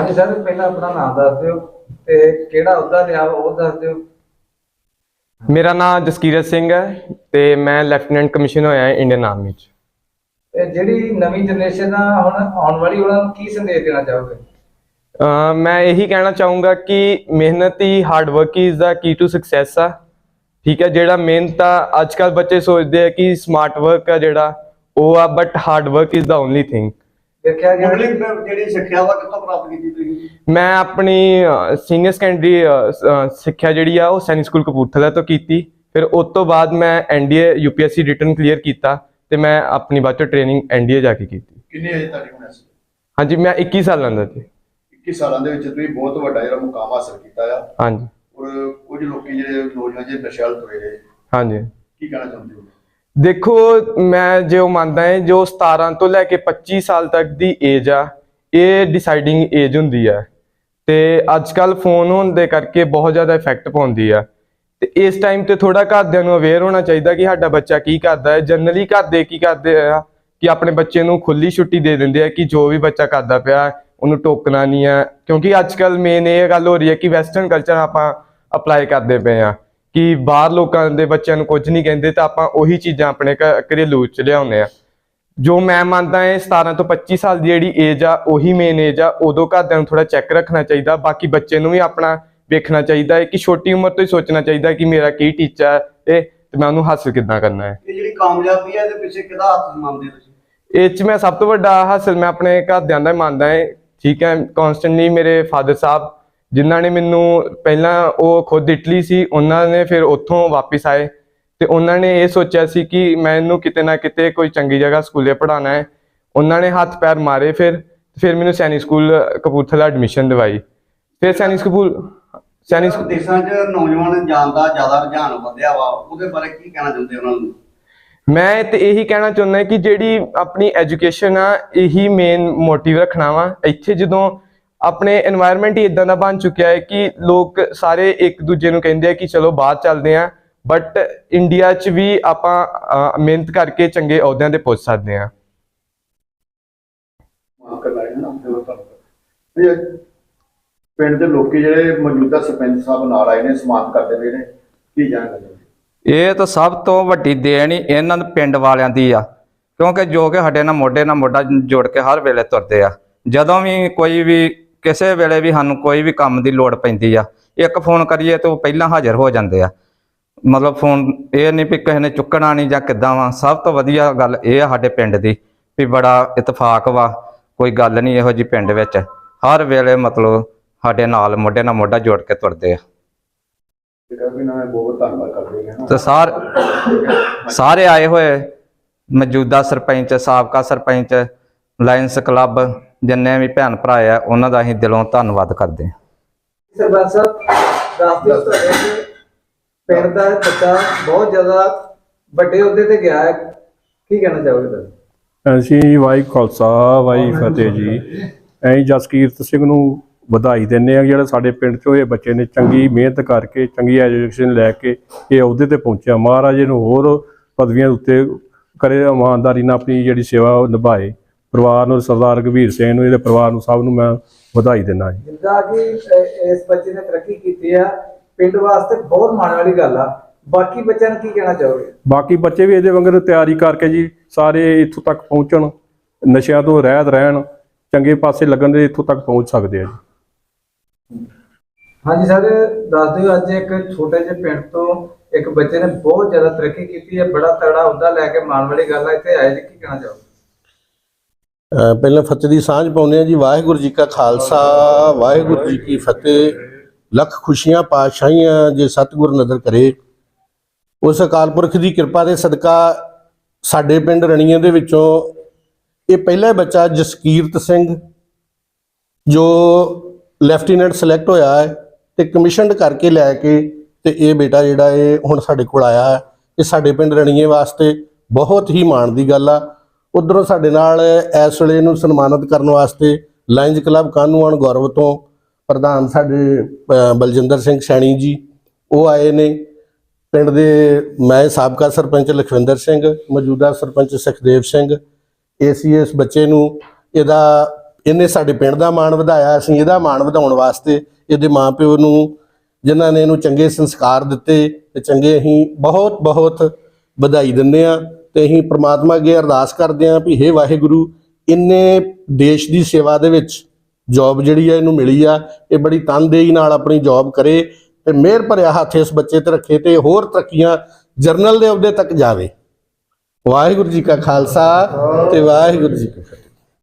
ਹਾਂਜੀ ਸਰ ਪਹਿਲਾਂ ਆਪਣਾ ਨਾਮ ਦੱਸ ਦਿਓ ਤੇ ਕਿਹੜਾ ਅਹੁਦਾ ਲਿਆ ਵਾ ਉਹ ਦੱਸ ਦਿਓ। ਮੇਰਾ ਨਾਮ ਜਸਕੀਰਤ ਸਿੰਘ ਹੈ ਤੇ ਮੈਂ ਲੈਫਟੀਨੈਂਟ ਕਮਿਸ਼ਨ ਹੋਇਆ ਹੈ ਇੰਡੀਅਨ ਆਰਮੀ 'ਚ ਤੇ ਜਿਹੜੀ ਨਵੀਂ ਜਨਰੇਸ਼ਨ ਆ ਹੁਣ ਆਉਣ ਵਾਲੀ ਉਹਨਾਂ ਨੂੰ ਕੀ ਸੰਦੇਸ਼ ਦੇਣਾ ਚਾਹੋਗੇ? ਅਹ ਮੈਂ ਇਹੀ ਕਹਿਣਾ ਚਾਹੂੰਗਾ ਕਿ ਮਿਹਨਤ ਹੀ hard work is the key to success ਆ। ਠੀਕ ਹੈ ਜਿਹੜਾ ਮਿਹਨਤ ਆ ਅੱਜ ਕੱਲ ਬੱਚੇ ਸੋਚਦੇ ਆ ਕਿ ਸਮਾਰਟ ਵਰਕ ਆ ਜਿਹੜਾ ਉਹ ਆ but hard work is the only thing ਦੇਖਿਆ ਗਿਆ ਮੁੱਢਲੀ ਜਿਹੜੀ ਸਿੱਖਿਆ ਵਾ ਕਿੱਥੋਂ ਪ੍ਰਾਪਤ ਕੀਤੀ ਤੁਸੀਂ? ਮੈਂ ਆਪਣੀ ਸੀਨੀਅਰ ਸੈਕੰਡਰੀ ਸਿੱਖਿਆ ਜਿਹੜੀ ਆ ਉਹ ਸੈਨਿਕ ਸਕੂਲ ਕਪੂਰਥਲਾ ਤੋਂ ਕੀਤੀ। ਫਿਰ ਉਸ ਤੋਂ ਬਾਅਦ ਮੈਂ ਐਨਡੀਏ ਯੂਪੀਐਸਸੀ ਰਿਟਨ ਕਲੀਅਰ ਕੀਤਾ ਤੇ ਮੈਂ ਆਪਣੀ ਬਾਅਦ ਚੋਂ ਟ੍ਰੇਨਿੰਗ ਐਨਡੀਏ ਜਾ ਕੇ ਕੀਤੀ। ਕਿੰਨੀ ਅਜੇ ਤੱਕ ਹੋਣਾ ਸੀ? ਹਾਂਜੀ ਮੈਂ 21 ਸਾਲਾਂ ਦਾ ਸੀ। 21 ਸਾਲਾਂ ਦੇ ਵਿੱਚ ਤੁਸੀਂ ਬਹੁਤ ਵੱਡਾ ਜਿਹੜਾ ਮੁਕਾਮ ਹਾਸਲ ਕੀਤਾ ਆ। ਹਾਂਜੀ। ਔਰ ਕੁਝ ਲੋਕੀ ਜਿਹੜੇ ਨੌਜਵਾਨ ਜਿਹੜੇ ਨਸ਼ੇ ਵੱਲ ਤੁਰੇ ਨੇ ਹਾਂਜੀ। ਕੀ ਕਹਿਣਾ ਚਾਹੁੰਦੇ ਹੋ? ਦੇਖੋ, ਮੈਂ ਜੋ ਮੰਨਦਾ ਹਾਂ ਜੋ 17 ਤੋਂ ਲੈ ਕੇ 25 ਸਾਲ ਤੱਕ ਦੀ ਏਜ ਆ, ਇਹ ਡਿਸਾਈਡਿੰਗ ਏਜ ਹੁੰਦੀ ਆ। ਤੇ ਅੱਜ ਕੱਲ ਫੋਨ ਹੋਣ ਦੇ ਕਰਕੇ ਬਹੁਤ ਜ਼ਿਆਦਾ ਇਫੈਕਟ ਪਾਉਂਦੀ ਆ। ਤੇ ਇਸ ਟਾਈਮ ਤੇ ਥੋੜਾ ਘਰਦਿਆਂ ਨੂੰ ਅਵੇਅਰ ਹੋਣਾ ਚਾਹੀਦਾ ਕਿ ਸਾਡਾ ਬੱਚਾ ਕੀ ਕਰਦਾ ਹੈ। ਜਨਰਲੀ ਘਰ ਦੇ ਕੀ ਕਰਦੇ ਆ? ਕਿ ਆਪਣੇ ਬੱਚੇ ਨੂੰ ਖੁੱਲੀ ਛੁੱਟੀ ਦੇ ਦਿੰਦੇ ਆ ਕਿ ਜੋ ਵੀ ਬੱਚਾ ਕਰਦਾ ਪਿਆ, ਉਹਨੂੰ ਟੋਕਣਾ ਨਹੀਂ ਆ। ਕਿਉਂਕਿ ਅੱਜ ਕੱਲ ਮੇਨ ਇਹ ਗੱਲ ਹੋ ਰਹੀ ਹੈ ਕਿ ਵੈਸਟਰਨ ਕਲਚਰ ਆਪਾਂ ਅਪਲਾਈ ਕਰਦੇ ਪਏ ਆ। ਕਿ ਬਾਹਰ ਲੋਕਾਂ ਦੇ ਬੱਚਿਆਂ ਨੂੰ ਕੁਝ ਨਹੀਂ ਕਹਿੰਦੇ ਤਾਂ ਆਪਾਂ ਉਹੀ ਚੀਜ਼ਾਂ ਆਪਣੇ ਘਰੇਲੂ ਚ ਲਿਆਉਂਦੇ ਆ ਜੋ ਮੈਂ ਮੰਨਦਾ ਹਾਂ 17 ਤੋਂ 25 ਸਾਲ ਦੀ ਜਿਹੜੀ ਏਜ ਆ ਉਹੀ ਮੇਨ ਏਜ ਆ ਉਦੋਂ ਘਰਦਿਆਂ ਨੂੰ ਥੋੜਾ ਚੈੱਕ ਰੱਖਣਾ ਚਾਹੀਦਾ ਬਾਕੀ ਬੱਚੇ ਨੂੰ ਵੀ ਆਪਣਾ ਵੇਖਣਾ ਚਾਹੀਦਾ ਹੈ ਕਿ ਛੋਟੀ ਉਮਰ ਤੋਂ ਹੀ ਸੋਚਣਾ ਚਾਹੀਦਾ ਕਿ ਮੇਰਾ ਕੀ ਟੀਚਾ ਹੈ ਤੇ ਮੈਂ ਉਹਨੂੰ ਹਾਸਲ ਕਿੱਦਾਂ ਕਰਨਾ ਹੈ। ਇਹ ਜਿਹੜੀ ਕਾਮਯਾਬੀ ਹੈ ਇਹਦੇ ਪਿੱਛੇ ਕਿਹਦਾ ਹੱਥ ਮੰਨਦੇ ਤੁਸੀਂ? ਇਹ ਚ ਮੈਂ ਸਭ ਤੋਂ ਵੱਡਾ ਹਾਸਲ ਮੈਂ ਆਪਣੇ ਘਰਦਿਆਂ ਦਾ ਮੰਨਦਾ ਹਾਂ ਠੀਕ ਹੈ ਕਨਸਟੈਂਟਲੀ ਮੇਰੇ ਫਾਦਰ ਸਾਹਿਬ ਜਿਨ੍ਹਾਂ ਨੇ ਮੈਨੂੰ ਪਹਿਲਾਂ ਉਹ ਖੁਦ ਇਟਲੀ ਸੀ ਉਹਨਾਂ ਨੇ ਫਿਰ ਉੱਥੋਂ ਵਾਪਸ ਆਏ ਤੇ ਉਹਨਾਂ ਨੇ ਇਹ ਸੋਚਿਆ ਸੀ ਕਿ ਮੈਂ ਇਹਨੂੰ ਕਿਤੇ ਨਾ ਕਿਤੇ ਕੋਈ ਚੰਗੀ ਜਗ੍ਹਾ ਸਕੂਲੇ ਪੜਾਉਣਾ ਹੈ। ਉਹਨਾਂ ਨੇ ਹੱਥ ਪੈਰ ਮਾਰੇ ਫਿਰ ਫਿਰ ਮੈਨੂੰ ਸੈਨਿਕ ਸਕੂਲ ਕਪੂਰਥਲਾ ਐਡਮਿਸ਼ਨ ਦਿਵਾਈ। ਫਿਰ ਸੈਨਿਕ ਸਕੂਲ ਸੈਨਿਕ ਸਕੂਲ ਦੇਸ਼ਾਂ 'ਚ ਨੌਜਵਾਨ ਜਾਣ ਦਾ ਜ਼ਿਆਦਾ ਰੁਝਾਨ ਵਧਿਆ ਵਾ ਉਹਦੇ ਬਾਰੇ ਕੀ ਕਹਿਣਾ ਚਾਹੁੰਦੇ ਉਹਨਾਂ ਨੂੰ? ਮੈਂ ਤੇ ਇਹੀ ਕਹਿਣਾ ਚਾਹੁੰਦਾ ਕਿ ਜਿਹੜੀ ਆਪਣੀ ਐਜੂਕੇਸ਼ਨ ਆ ਇਹੀ ਮੇਨ ਮੋਟਿਵ ਰੱਖਣਾ ਵਾ। ਇੱਥੇ ਜਦੋਂ ਆਪਣੇ এনवायरमेंट ਹੀ ਇਦਾਂ ਦਾ ਬਣ ਚੁੱਕਿਆ ਹੈ ਕਿ ਲੋਕ ਸਾਰੇ ਇੱਕ ਦੂਜੇ ਨੂੰ ਕਹਿੰਦੇ ਆ ਕਿ ਚਲੋ ਬਾਹਰ ਚੱਲਦੇ ਆ ਬਟ ਇੰਡੀਆ 'ਚ ਵੀ ਆਪਾਂ ਮਿਹਨਤ ਕਰਕੇ ਚੰਗੇ ਅਹੁਦਿਆਂ ਤੇ ਪਹੁੰਚ ਸਕਦੇ ਆ ਮੌਜੂਦਾ ਸਰਪੰਚ ਸਾਹਿਬ ਨਾਲ ਆਏ ਨੇ ਸਮਾਪਤ ਇਹ ਤਾਂ ਸਭ ਤੋਂ ਵੱਡੀ ਦੇਣ ਹੀ ਇਹਨਾਂ ਪਿੰਡ ਵਾਲਿਆਂ ਦੀ ਆ ਕਿਉਂਕਿ ਜੋ ਕਿ ਸਾਡੇ ਨਾਲ ਮੋਢੇ ਨਾਲ ਮੋਢਾ ਜੋੜ ਕੇ ਹਰ ਵੇਲੇ ਤੁਰਦੇ ਆ। ਜਦੋਂ ਵੀ ਕੋਈ ਵੀ ਕਿਸੇ ਵੇਲੇ ਵੀ ਸਾਨੂੰ ਕੋਈ ਵੀ ਕੰਮ ਦੀ ਲੋੜ ਪੈਂਦੀ ਆ ਇੱਕ ਫੋਨ ਕਰੀਏ ਤਾਂ ਉਹ ਪਹਿਲਾਂ ਹਾਜ਼ਰ ਹੋ ਜਾਂਦੇ ਆ। ਮਤਲਬ ਫੋਨ ਇਹ ਨਹੀਂ ਵੀ ਕਿਸੇ ਨੇ ਚੁੱਕਣਾ ਨਹੀਂ ਜਾਂ ਕਿੱਦਾਂ ਵਾ ਸਭ ਤੋਂ ਵਧੀਆ ਗੱਲ ਇਹ ਆ ਸਾਡੇ ਪਿੰਡ ਦੀ ਵੀ ਬੜਾ ਇਤਫਾਕ ਵਾ ਕੋਈ ਗੱਲ ਨਹੀਂ ਇਹੋ ਜੀ ਪਿੰਡ ਵਿੱਚ ਹਰ ਵੇਲੇ ਮਤਲਬ ਸਾਡੇ ਨਾਲ ਮੋਢੇ ਨਾਲ ਮੋਢਾ ਜੋੜ ਕੇ ਤੁਰਦੇ ਆ। ਜਿਹੜਾ ਵੀ ਨਾ ਮੈਂ ਬਹੁਤ ਧੰਨਵਾਦ ਕਰਦੇ ਹਾਂ ਤੇ ਸਾਰ ਸਾਰੇ ਆਏ ਹੋਏ ਮੌਜੂਦਾ ਸਰਪੰਚ ਸਾਬਕਾ ਸਰਪੰਚ ਲਾਇਨਸ ਕਲੱਬ ਜਿੰਨੇ ਵੀ ਭੈਣ ਭਰਾ ਆ ਉਹਨਾਂ ਦਾ ਅਸੀਂ ਦਿਲੋਂ ਧੰਨਵਾਦ ਕਰਦੇ ਹਾਂ। ਸਰਪੰਚ ਸਾਹਿਬ ਦੱਸ ਦਿਓ ਤੁਹਾਡੇ ਕਿ ਪਿੰਡ ਦਾ ਬੱਚਾ ਬਹੁਤ ਜ਼ਿਆਦਾ ਵੱਡੇ ਅਹੁਦੇ ਤੇ ਗਿਆ ਹੈ। ਕੀ ਕਹਿਣਾ ਚਾਹੋਗੇ ਤੁਸੀਂ? ਅਸੀਂ ਵਾਈ ਖਾਲਸਾ ਵਾਈ ਫਤਿਹ ਜੀ। ਐਂ ਜਸਕੀਰਤ ਸਿੰਘ ਨੂੰ ਵਧਾਈ ਦਿੰਦੇ ਆ ਜਿਹੜਾ ਸਾਡੇ ਪਿੰਡ ਚੋਂ ਇਹ ਬੱਚੇ ਨੇ ਚੰਗੀ ਮਿਹਨਤ ਕਰਕੇ ਚੰਗੀ ਐਜੂਕੇਸ਼ਨ ਲੈ ਕੇ ਇਹ ਅਹੁਦੇ ਤੇ ਪਹੁੰਚਿਆ। ਮਹਾਰਾਜ ਨੂੰ ਹੋਰ ਪਦਵੀਆਂ ਉੱਤੇ ਕਰੇ ਇਮਾਨਦਾਰੀ ਨਾਲ ਆਪਣੀ ਜਿਹੜੀ ਸੇਵਾ ਨਿਭਾਏ। ਪਰਿਵਾਰ ਨੂੰ ਸਰਦਾਰ ਰਘਵੀਰ ਸਿੰਘ ਨੂੰ ਇਹਦੇ ਪਰਿਵਾਰ ਨੂੰ ਸਭ ਨੂੰ ਮੈਂ ਵਧਾਈ ਦਿੰਦਾ ਜੀ। ਜਿੱਦਾਂ ਕਿ ਇਸ ਬੱਚੇ ਨੇ ਤਰੱਕੀ ਕੀਤੀ ਆ ਪਿੰਡ ਵਾਸਤੇ ਬਹੁਤ ਮਾਣ ਵਾਲੀ ਗੱਲ ਆ। ਬਾਕੀ ਬੱਚਿਆਂ ਨੂੰ ਕੀ ਕਹਿਣਾ ਚਾਹੋਗੇ? ਬਾਕੀ ਬੱਚੇ ਵੀ ਇਹਦੇ ਵਾਂਗਰ ਤਿਆਰੀ ਕਰਕੇ ਜੀ ਸਾਰੇ ਇੱਥੋਂ ਤੱਕ ਪਹੁੰਚਣ ਨਸ਼ਿਆਂ ਤੋਂ ਰਹਿਤ ਰਹਿਣ ਚੰਗੇ ਪਾਸੇ ਲੱਗਣ ਦੇ ਇੱਥੋਂ ਤੱਕ ਪਹੁੰਚ ਸਕਦੇ ਆ ਜੀ। ਹਾਂਜੀ ਸਰ ਦੱਸ ਦਿਓ ਅੱਜ ਇੱਕ ਛੋਟੇ ਜਿਹੇ ਪਿੰਡ ਤੋਂ ਇੱਕ ਬੱਚੇ ਨੇ ਬਹੁਤ ਜ਼ਿਆਦਾ ਤਰੱਕੀ ਕੀਤੀ ਹੈ ਬੜਾ ਤਗੜਾ ਅਹੁਦਾ ਲੈ ਕੇ ਮਾਣ ਵਾਲੀ ਗੱਲ ਆ ਇੱਥੇ ਆਏ ਜੀ ਕੀ ਕਹਿਣਾ ਚਾਹੋਗੇ? ਪਹਿਲਾਂ ਫਤਿਹ ਦੀ ਸਾਂਝ ਪਾਉਂਦੇ ਆ ਜੀ। ਵਾਹਿਗੁਰੂ ਜੀ ਕਾ ਖਾਲਸਾ, ਵਾਹਿਗੁਰੂ ਜੀ ਕੀ ਫਤਿਹ। ਲੱਖ ਖੁਸ਼ੀਆਂ, ਪਾਤਸ਼ਾਹੀਆਂ ਜੇ ਸਤਿਗੁਰ ਨਦਰ ਕਰੇ। ਉਸ ਅਕਾਲ ਪੁਰਖ ਦੀ ਕਿਰਪਾ ਦੇ ਸਦਕਾ ਸਾਡੇ ਪਿੰਡ ਰਣੀਏ ਦੇ ਵਿੱਚੋਂ ਇਹ ਪਹਿਲਾ ਬੱਚਾ ਜਸਕੀਰਤ ਸਿੰਘ, ਜੋ ਲੈਫਟੀਨੈਂਟ ਸਿਲੈਕਟ ਹੋਇਆ ਹੈ ਤੇ ਕਮਿਸ਼ਨਡ ਕਰਕੇ ਲੈ ਕੇ ਤੇ ਇਹ ਬੇਟਾ ਜਿਹੜਾ ਇਹ ਹੁਣ ਸਾਡੇ ਕੋਲ ਆਇਆ ਹੈ। ਇਹ ਸਾਡੇ ਪਿੰਡ ਰਣੀਏ ਵਾਸਤੇ ਬਹੁਤ ਹੀ ਮਾਣ ਦੀ ਗੱਲ ਆ। ਉਧਰੋਂ ਸਾਡੇ ਨਾਲ ਇਸ ਵੇਲੇ ਨੂੰ ਸਨਮਾਨਿਤ ਕਰਨ ਵਾਸਤੇ ਲਾਇਨਜ਼ ਕਲੱਬ ਕਾਨੂੰਨ ਗੌਰਵ ਤੋਂ ਪ੍ਰਧਾਨ ਸਾਡੇ ਬਲਜਿੰਦਰ ਸਿੰਘ ਸੈਣੀ ਜੀ, ਉਹ ਆਏ ਨੇ। ਪਿੰਡ ਦੇ ਮੈਂ ਸਾਬਕਾ ਸਰਪੰਚ ਲਖਵਿੰਦਰ ਸਿੰਘ, ਮੌਜੂਦਾ ਸਰਪੰਚ ਸੁਖਦੇਵ ਸਿੰਘ ਏਸੀਐਸ ਬੱਚੇ ਨੂੰ ਇਹਦਾ, ਇਹਨੇ ਸਾਡੇ ਪਿੰਡ ਦਾ ਮਾਣ ਵਧਾਇਆ, ਅਸੀਂ ਇਹਦਾ ਮਾਣ ਵਧਾਉਣ ਵਾਸਤੇ ਇਹਦੇ ਮਾਪਿਓ ਨੂੰ, ਜਿਨ੍ਹਾਂ ਨੇ ਇਹਨੂੰ ਚੰਗੇ ਸੰਸਕਾਰ ਦਿੱਤੇ ਤੇ ਚੰਗੇ ਅਸੀਂ ਬਹੁਤ ਬਹੁਤ ਵਧਾਈ ਦਿੰਦੇ ਆ ਤੇ ਅਸੀਂ ਪ੍ਰਮਾਤਮਾ ਅੱਗੇ ਅਰਦਾਸ ਕਰਦੇ ਆ ਵੀ ਹੇ ਵਾਹਿਗੁਰੂ, ਇੰਨੇ ਦੇਸ਼ ਦੀ ਸੇਵਾ ਦੇ ਵਿੱਚ ਜੌਬ ਜਿਹੜੀ ਆ ਇਹਨੂੰ ਮਿਲੀ ਆ, ਇਹ ਬੜੀ ਤਨਦੇਹੀ ਨਾਲ ਆਪਣੀ ਜੌਬ ਕਰੇ ਤੇ ਮਿਹਰ ਭਰਿਆ ਹੱਥ ਇਸ ਬੱਚੇ ਤੇ ਰੱਖੇ ਤੇ ਹੋਰ ਤਰੱਕੀਆਂ ਜਰਨਲ ਦੇ ਅਹੁਦੇ ਤੱਕ ਜਾਵੇ। ਵਾਹਿਗੁਰੂ ਜੀ ਕਾ ਖਾਲਸਾ ਤੇ ਵਾਹਿਗੁਰੂ ਜੀ ਕੀ ਫਤਿਹ।